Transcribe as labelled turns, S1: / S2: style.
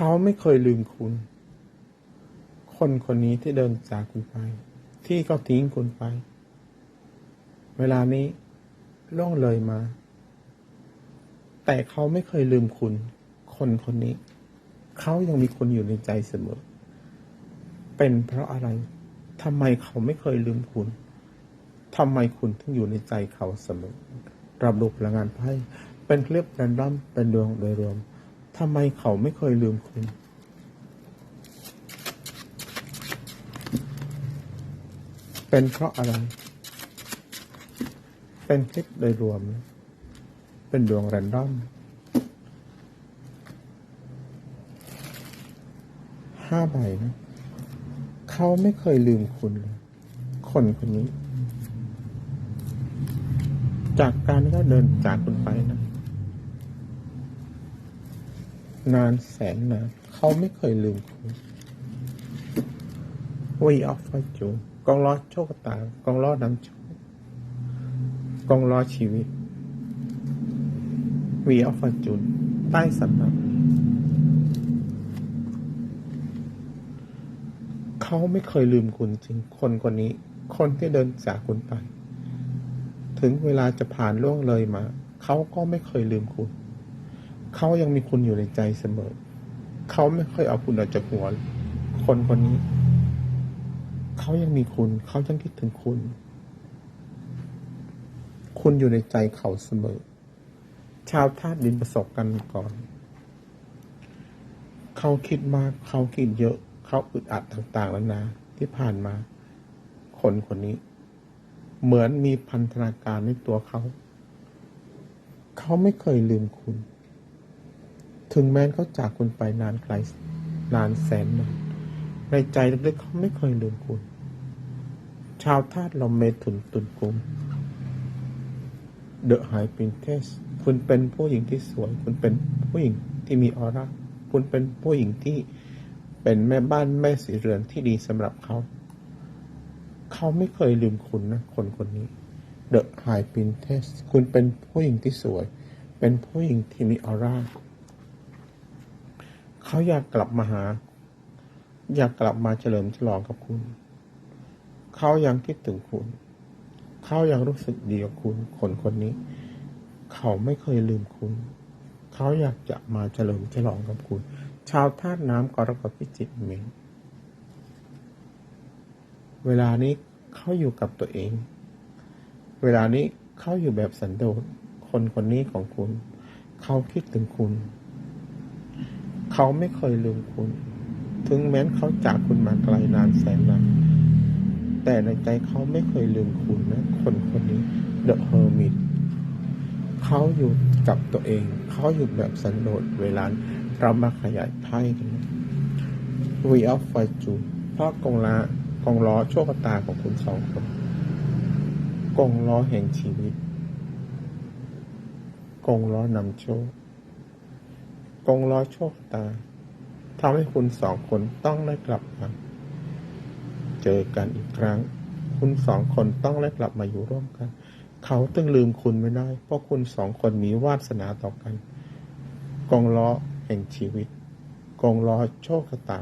S1: เขาไม่เคยลืมคุณ คนคนนี้ที่เดินจากคุณไป ที่เขาทิ้งคุณไป เวลานี้ล่วงเลยมา แต่เขาไม่เคยลืมคุณ คนคนนี้ เขายังมีคุณอยู่ในใจเสมอ เป็นเพราะอะไรทำไมเขาไม่เคยลืมคุณทำไมคุณถึงอยู่ในใจเขาเสมอรับรู้พลังงานไพ่เป็นเคลียบแรนดอมเป็นดวงโดยรวม ทำไมเขาไม่เคยลืมคุณ เป็นเพราะอะไร เป็นคลิปโดยรวม เป็นดวงแรนดอม ห้าใบนะ เขาไม่เคยลืมคุณเลย คนคนนี้ จากการที่เขาเดินจากคุณไปนะ นานแสนนานเขาไม่เคยลืมคุณวีออฟฟอร์จูกองล้อโชคตากองล้อนำโชคกองล้อชีวิตวีออฟฟอร์จูนใต้สำนักเขาไม่เคยลืมคุณจริง คนคนนี้ คนที่เดินจากคุณไป ถึงเวลาจะผ่านล่วงเลยมา เขาก็ไม่เคยลืมคุณ เขายังมีคุณอยู่ในใจเสมอ เขาไม่เคยเอาคุณออกจากหัว คนคนนี้ เขายังมีคุณ เขายังคิดถึงคุณ คุณอยู่ในใจเขาเสมอ ชาวธาตุดินประสบกันก่อน เขาคิดมาก เขาคิดเยอะ เขาอึดอัดต่างๆแล้วนะ ที่ผ่านมา คนคนนี้ เหมือนมีพันธนาการในตัวเขา เขาไม่เคยลืมคุณ ถึงแม้เขาจากคุณไปนานไกลนานแสนนานในใจลึกๆเขาไม่เคยลืมคุณ ชาวธาตุลมเมถุนตุนกุมเดอะไฮปินเทสคุณเป็นผู้หญิงที่สวย คุณเป็นผู้หญิงที่มีออร่าคุณเป็นผู้หญิงที่เป็นแม่บ้านแม่สีเรือนที่ดีสำหรับเขา เขาไม่เคยลืมคุณนะ คนคนนี้ The High Princess คุณเป็นผู้หญิงที่สวย เป็นผู้หญิงที่มีออร่า เขาอยากกลับมาหา อยากกลับมาเฉลิมฉลองกับคุณ เขายังคิดถึงคุณ เขายังรู้สึกดีกับคุณ คนคนนี้ เขาไม่เคยลืมคุณ เขาอยากจะมาเฉลิมฉลองกับคุณ ชาวธาตุน้ำกรกฎพิจิกเมนเวลานี้เขาอยู่กับตัวเอง เวลานี้เขาอยู่แบบสันโดษ คนคนนี้ของคุณ เขาคิดถึงคุณ เขาไม่เคยลืมคุณ ถึงแม้นเขาจากคุณมาไกลนานแสนนานแต่ในใจเขาไม่เคยลืมคุณนะ คนคนนี้ The Hermit เขาอยู่กับตัวเอง เขาอยู่แบบสันโดษเวลาเรามาขยายไพ่กัน We of Fortune เพราะกองล้ากองล้อโชคตาของคุณสองคนกองล้อแห่งชีวิตกองล้อนำโชค กองล้อโชคตาทำให้คุณสองคนต้องได้กลับมา เจอกันอีกครั้ง คุณสองคนต้องได้กลับมาอยู่ร่วมกัน เขาต้องลืมคุณไม่ได้ เพราะคุณสองคนมีวาสนาต่อกัน กองล้อแห่งชีวิต กองล้อโชคตา